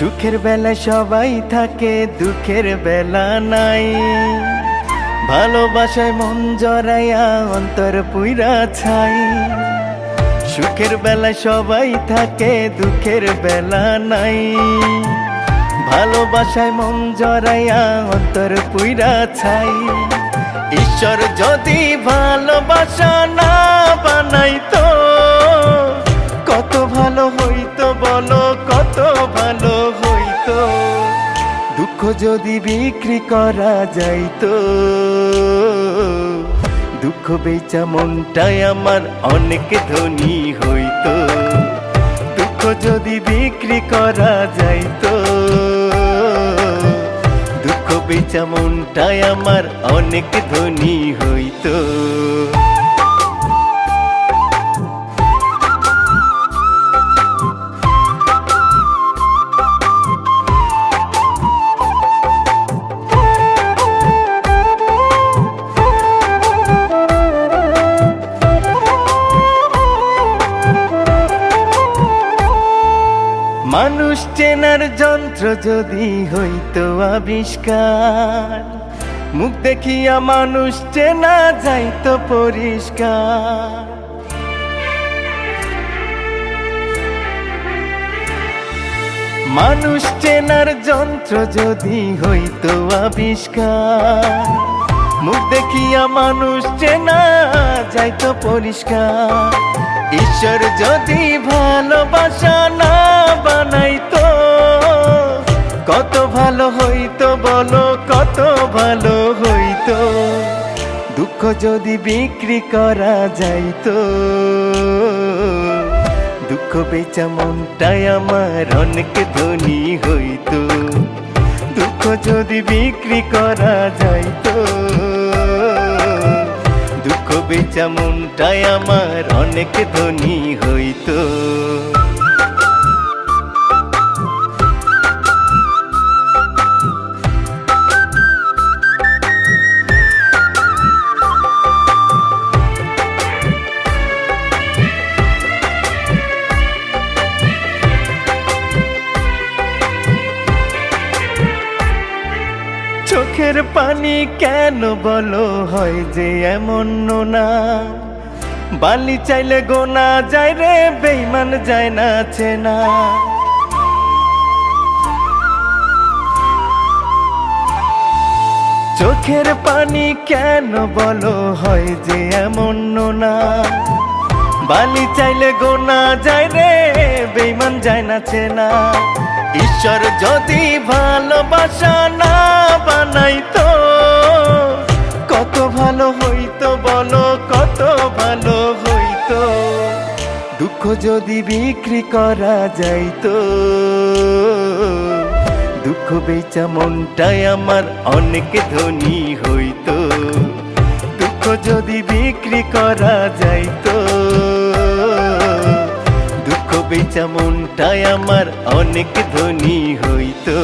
সুখের বেলা সবাই থাকে, দুঃখের বেলা নাই। ভালোবাসায় মন জড়াইয়া অন্তর পুইরা ছাই। সুখের বেলা সবাই থাকে, দুঃখের বেলা নাই। ভালোবাসায় মন জড়াইয়া অন্তর পুইরা ছাই। ঈশ্বর যদি ভালোবাসা না বানাইতো কত ভালো হইতো। দুঃখ যদি বিক্রি করা যাইতো। দুঃখ বেচা মনটাই আমার অনেক ধনী হইতো। দুঃখ যদি বিক্রি করা যাইতো। দুঃখ বেচা মনটাই আমার অনেক ধনী হইতো। মানুষ চেনার যন্ত্র যদি হইতো আবিষ্কার, মুখ দেখিয়া মানুষ চেনা যাইতো পরিষ্কার। মানুষ চেনার যন্ত্র যদি হইতো আবিষ্কার, মুখ দেখিয়া মানুষ চেনা যাইতো পরিষ্কার। ঈশ্বর যদি ভালোবাসা না হইতো বলো, কত ভালো হইতো। দুঃখ যদি বিক্রি করা যাইতো। দুঃখ বেচা মনটাই আমার অনেক ধনী হইতো। দুঃখ যদি বিক্রি করা যাইতো। দুঃখ বেচা মনটাই আমার অনেক ধনী হইতো। চোখের পানি কেন বলো হয় যে এমন না বালি চাইলে গোনা যায় রে বেইমান যায় না, চেনা। চোখের পানি কেন বলো হয় যে এমন না বালি চাইলে গোনা যায় রে যায় না চেনা। ঈশ্বর যদি ভালোবাসা না বানাইতো, কত ভালো হইতো বলো, কত ভালো হইতো। দুঃখ যদি বিক্রি করা যাইতো, দুঃখ বেচা মনটাই আমার অনেক ধনী হইতো। দুঃখ যদি বিক্রি করা যাইতো বেচা মনটাই আমার অনেক ধনী হইতো।